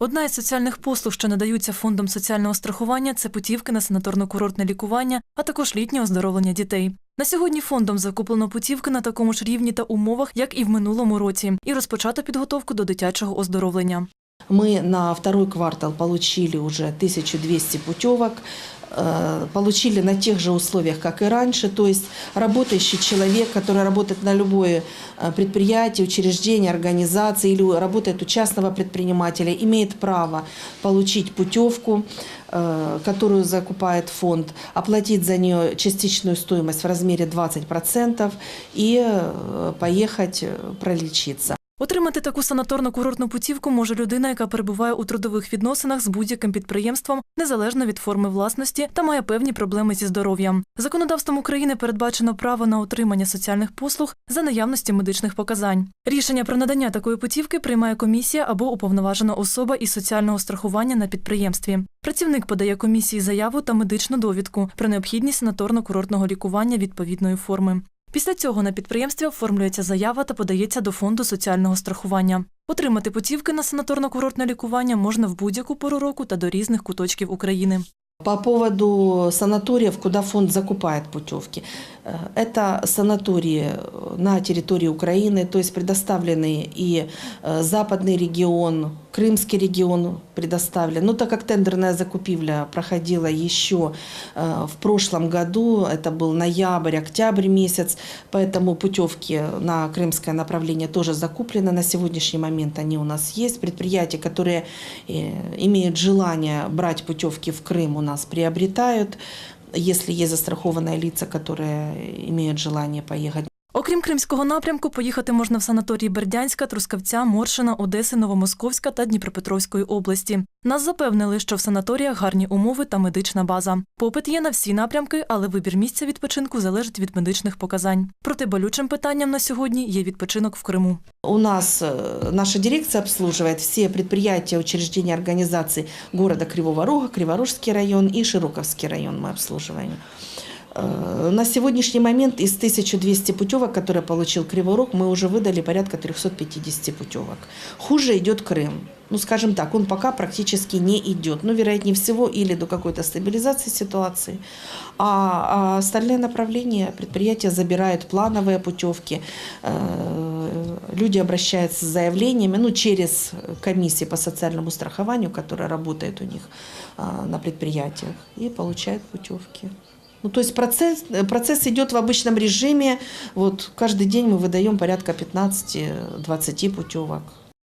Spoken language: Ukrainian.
Одна із соціальних послуг, що надаються фондом соціального страхування, це путівки на санаторно-курортне лікування, а також літнє оздоровлення дітей. На сьогодні фондом закуплено путівки на такому ж рівні та умовах, як і в минулому році, і розпочато підготовку до дитячого оздоровлення. Мы на второй квартал получили уже 1200 путевок, получили на тех же условиях, как и раньше, то есть работающий человек, который работает на любое э, предприятие, учреждение, организации или работает у частного предпринимателя, имеет право получить путевку, э, которую закупает фонд, оплатить за нее частичную стоимость в размере 20% и э, поехать э, пролечиться. Отримати таку санаторно-курортну путівку може людина, яка перебуває у трудових відносинах з будь-яким підприємством, незалежно від форми власності та має певні проблеми зі здоров'ям. Законодавством України передбачено право на отримання соціальних послуг за наявності медичних показань. Рішення про надання такої путівки приймає комісія або уповноважена особа із соціального страхування на підприємстві. Працівник подає комісії заяву та медичну довідку про необхідність санаторно-курортного лікування відповідної форми. Після цього на підприємстві оформлюється заява та подається до фонду соціального страхування. Отримати путівки на санаторно-курортне лікування можна в будь-яку пору року та до різних куточків України. По поводу санаториев, куда фонд закупает путевки. Э, Это санатории на территории Украины, то есть предоставлены и э, западный регион, Крымский регион предоставлен. Но так как тендерная закупівля проходила еще э, в прошлом году, это был ноябрь, октябрь месяц, поэтому путевки на крымское направление тоже закуплены. На сегодняшний момент они у нас есть. Предприятия, которые э, имеют желание брать путевки в Крым, у нас приобретают. Если есть застрахованные лица, которые имеют желание поехать. Окрім кримського напрямку, поїхати можна в санаторії Бердянська, Трускавця, Моршина, Одеси, Новомосковська та Дніпропетровської області. Нас запевнили, що в санаторіях гарні умови та медична база. Попит є на всі напрямки, але вибір місця відпочинку залежить від медичних показань. Проте болючим питанням на сьогодні є відпочинок в Криму. У нас э, наша дирекция обслуживает все предприятия, учреждения, организации города Кривого Рога, Криворожский район и Широковский район мы обслуживаем. Э, На сегодняшний момент из 1200 путевок, которые получил Кривой Рог, мы уже выдали порядка 350 путевок. Хуже идет Крым. Ну, скажем так, он пока практически не идет. Ну, вероятнее всего, или до какой-то стабилизации ситуации. А, а остальные направления предприятия забирают плановые путевки. Э, Люди обращаются с заявлениями, ну, через комиссии по социальному страхованию, которая работает у них а, на предприятиях, и получают путевки. Ну, то есть процесс, процесс идет в обычном режиме. Вот каждый день мы выдаем порядка 15-20 путевок.